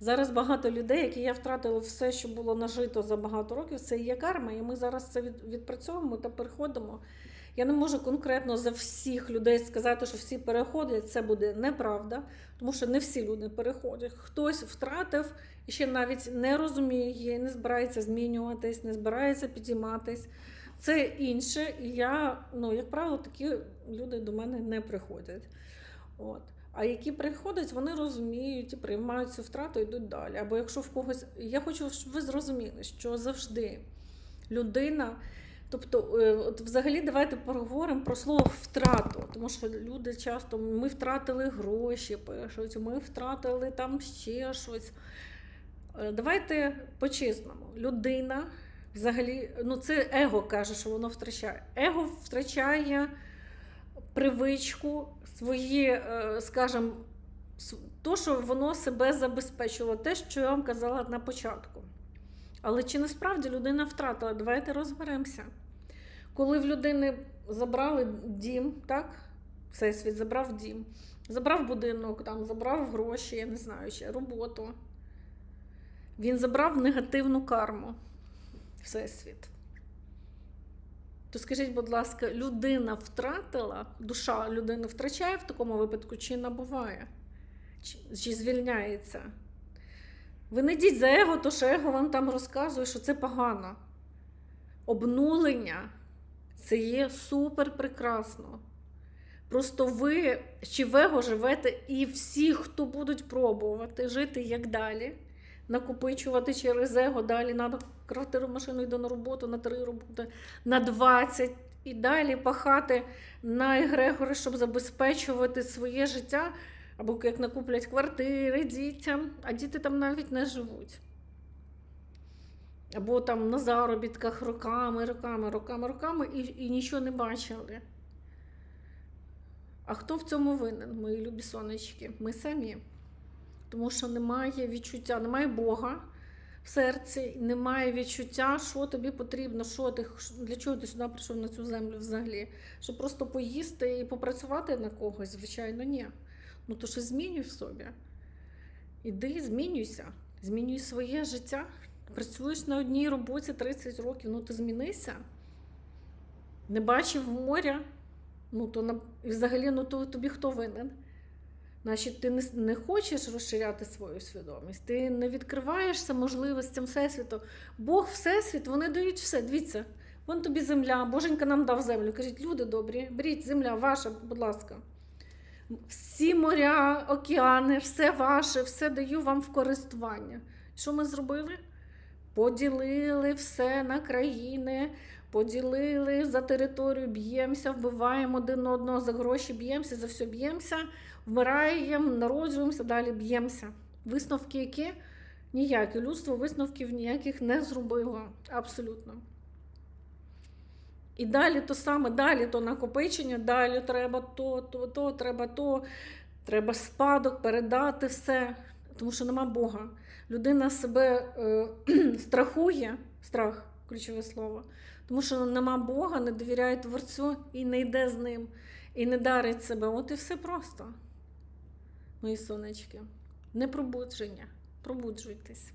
Зараз багато людей, які я втратила все, що було нажито за багато років, це є карма, і ми зараз це відпрацьовуємо та переходимо. Я не можу конкретно за всіх людей сказати, що всі переходять. Це буде неправда, тому що не всі люди переходять. Хтось втратив і ще навіть не розуміє, не збирається змінюватись, не збирається підійматись. Це інше, і я, ну, як правило, такі люди до мене не приходять. От. А які приходять, вони розуміють і приймають цю втрату і йдуть далі. Або якщо в когось. Я хочу, щоб ви зрозуміли, що завжди людина. Тобто, е, от взагалі, давайте поговоримо про слово втрату, тому що люди часто ми втратили гроші, пишуть, ми втратили там ще щось. Е, Давайте по-чесному. Людина взагалі, ну це его каже, що воно втрачає. Его втрачає привичку, свої, е, скажімо, то, що воно себе забезпечило, те, що я вам казала на початку. Але чи насправді людина втратила? Давайте розберемося. Коли в людини забрали дім, так? Всесвіт забрав дім, забрав будинок, там, забрав гроші, я не знаю ще, роботу. Він забрав негативну карму. Всесвіт. То скажіть, будь ласка, людина втратила, душа людини втрачає в такому випадку чи набуває? Чи, чи звільняється? Ви не йдіть за его, то що его вам там розказує, що це погано. Обнулення це є супер прекрасно. Просто ви чи в его живете, і всі, хто будуть пробувати жити як далі, накопичувати через его далі на квартиру, машину йду на роботу, на три роботи, на 20 і далі пахати на егрегори, щоб забезпечувати своє життя, або як накуплять квартири дітям, а діти там навіть не живуть. Або там на заробітках роками, роками, роками, роками і, і нічого не бачили. А хто в цьому винен, мої любі сонечки? Ми самі. Тому що немає відчуття, немає Бога в серці, немає відчуття, що тобі потрібно, що ти, для чого ти сюди прийшов на цю землю взагалі. Щоб просто поїсти і попрацювати на когось, звичайно, ні. Ну то що змінюй в собі. Іди, змінюйся, змінюй своє життя. Працюєш на одній роботі 30 років, ну ти змінися. Не бачив моря, ну то взагалі ну, то тобі хто винен? Значить, ти не, хочеш розширяти свою свідомість, ти не відкриваєшся можливостям Всесвіту. Бог, Всесвіт, вони дають все. Дивіться, вон тобі земля, Боженька нам дав землю. Кажіть, люди добрі, беріть земля ваша, будь ласка. Всі моря, океани, все ваше, все даю вам в користування. Що ми зробили? Поділили все на країни, поділили за територію, б'ємося, вбиваємо один одного за гроші, б'ємося, за все б'ємося, вмираємо, народжуємося, далі б'ємося. Висновки які? Ніякі. Людство висновків ніяких не зробило. Абсолютно. І далі то саме, далі то накопичення, далі треба то, то, то, треба то, треба спадок, передати все. Тому що нема Бога. Людина себе е, страхує, страх ключове слово, тому що нема Бога, не довіряє Творцю і не йде з ним, і не дарить себе. От і все просто. Мої сонечки. Не пробудження. Пробуджуйтесь.